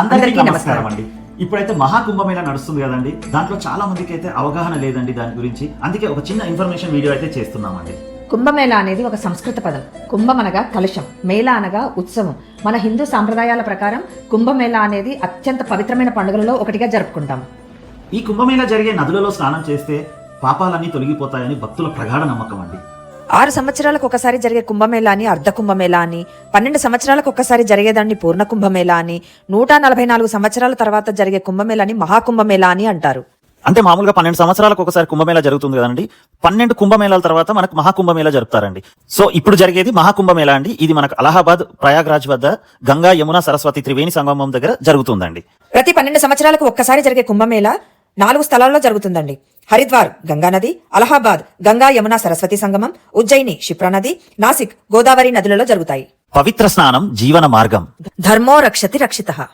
అందరికీ నమస్కారం. అండి ఇప్పుడైతే మహాకుంభమేళా నడుస్తుంది కదండి. దాంట్లో చాలా మందికి అయితే అవగాహన లేదండి దాని గురించి. అందుకే ఒక చిన్న ఇన్ఫర్మేషన్ వీడియో అయితే చేస్తున్నామండి. కుంభమేళ అనేది ఒక సంస్కృత పదం. కుంభం అనగా కలుషం మేళ అనగా ఉత్సవం. మన హిందూ సాంప్రదాయాల ప్రకారం కుంభమేళ అనేది అత్యంత పవిత్రమైన పండుగలలో ఒకటిగా జరుపుకుంటాం. ఈ కుంభమేళా జరిగే నదులలో స్నానం చేస్తే పాపాలన్నీ తొలగిపోతాయని భక్తుల ప్రగాఢ నమ్మకం అండి. ఆరు సంవత్సరాలకు ఒకసారి జరిగే కుంభమేళా అని అర్ధ కుంభమేళా అని పన్నెండు సంవత్సరాలకు ఒకసారి జరిగేదాన్ని పూర్ణ కుంభమేళా అని నూట నలభై నాలుగు సంవత్సరాల తర్వాత జరిగే కుంభమేళాని మహాకుంభమేళా అని అంటారు. అంటే మామూలుగా పన్నెండు సంవత్సరాలకు ఒకసారి కుంభమేళా జరుగుతుంది కదండి. పన్నెండు కుంభమేళాల తర్వాత మనకు మహాకుంభమేళా జరుపుతారండి. సో ఇప్పుడు జరిగేది మహాకుంభమేళా అండి. ఇది మనకు అలహాబాద్ ప్రయాగ్రాజ్ వద్ద గంగా యమున సరస్వతి త్రివేణి సంగమం దగ్గర జరుగుతుందండి. ప్రతి పన్నెండు సంవత్సరాలకు ఒక్కసారి జరిగే కుంభమేళా నాలుగు స్థలాల్లో జరుగుతుందండి. హరిద్వార్ గంగా నది అలహాబాద్ గంగా యమున సరస్వతి సంగమం ఉజ్జయిని క్షిప్రా నది నాసిక్ గోదావరి నదులలో జరుగుతాయి. పవిత్ర స్నానం జీవన మార్గం. ధర్మో రక్షతి రక్షిత.